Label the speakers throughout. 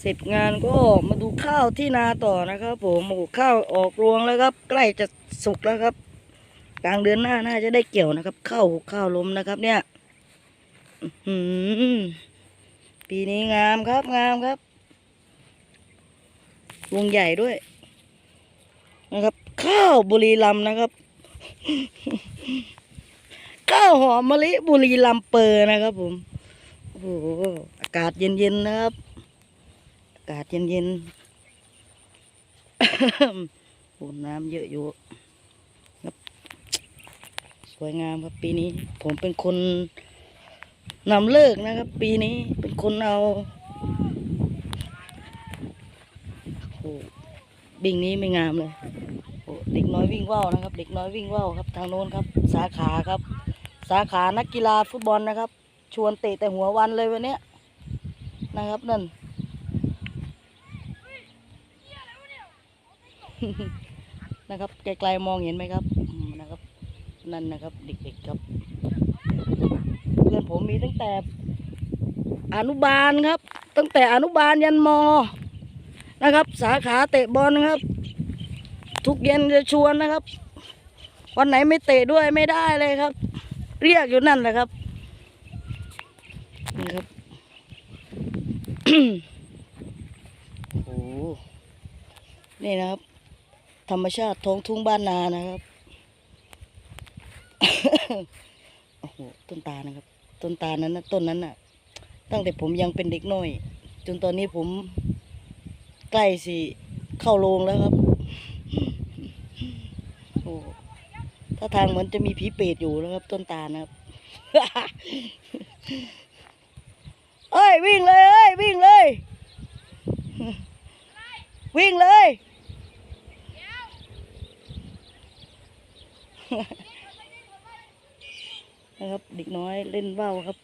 Speaker 1: เสร็จงานก็มาดูข้าวที่นาต่อนะครับ ผมโอ้ข้าวออกรวงแล้วครับ ใกล้จะสุกแล้วครับ กลางเดือนหน้าน่าจะได้เกี่ยวนะครับ ข้าวข้าวล้มนะครับ เนี่ยปีนี้งามครับงามครับวงใหญ่ด้วย นะครับ ข้าวบุรีรัมย์นะครับ ข้าวหอมมะลิบุรีรัมย์เปอร์นะครับ ผมโอ้โหอากาศเย็นๆนะครับากาศเย็นๆโอ้น้ำเยอะอยู่ครับ สวยงามครับปีนี้ ผมเป็นคนนำเลิกนะครับ ปีนี้เป็นคนเอาโอ้บิ่งนี้ไม่งามเลยโอ้เด็กน้อยวิ่งว่าวนะครับ เด็กน้อยวิ่งว่าวครับ ทางโน้นครับ สาขาครับ สาขานักกีฬาฟุตบอลนะครับ ชวนเตะแต่หัววันเลยวันนี้นะครับนั่น นะครับไกลๆมองเห็นไหมครับนะครับ นั่นนะครับเด็กๆครับ เพื่อนผมมีตั้งแต่อนุบาลครับ ตั้งแต่อนุบาลยันมนะครับ สาขาเตะบอลนะครับ ทุกเย็นจะชวนนะครับ วันไหนไม่เตะด้วยไม่ได้เลยครับ เรียกอยู่นั่นแหละครับนี่ครับโอ้โหนี่นะครับ ธรรมชาติท้องทุ่งบ้านนานะครับ โอ้โห ต้นตาลนะครับ ต้นตาลนั้นนะต้นนั้นน่ะ ตั้งแต่ผมยังเป็นเด็กน้อย จนตอนนี้ผม ใกล้สิ เข้าโรงแล้วครับ โอ้ถ้าทางเหมือนจะมีผีเปรตอยู่แล้วครับ ต้นตาลนะครับเอ้ย วิ่งเลยเอ้ย วิ่งเลย วิ่งเลย นะครับเด็กน้อยเล่นว่าวครับ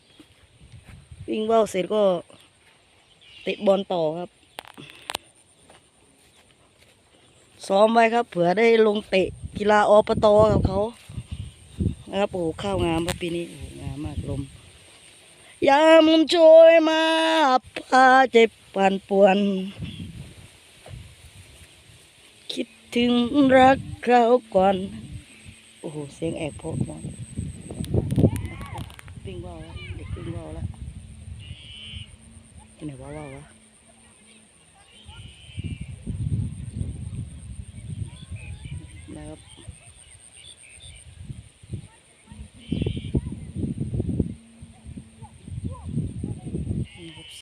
Speaker 1: วิ่งว่าวเสร็จก็เตะบอลต่อครับ ซ้อมไว้ครับ เผื่อได้ลงเตะกีฬาอปตกับเขานะครับโอ้โหข้าวงามครับปีนี้งามมากลมยามโชยมาพาเจ็บปั่นป่วน คิดถึงรักเขาก่อน อ้โห เสียงแอกโพราะมากวิ่งว่าวแล้วเด็กติ้งว่าวแล้วที่ไหนว่าวว่าววะ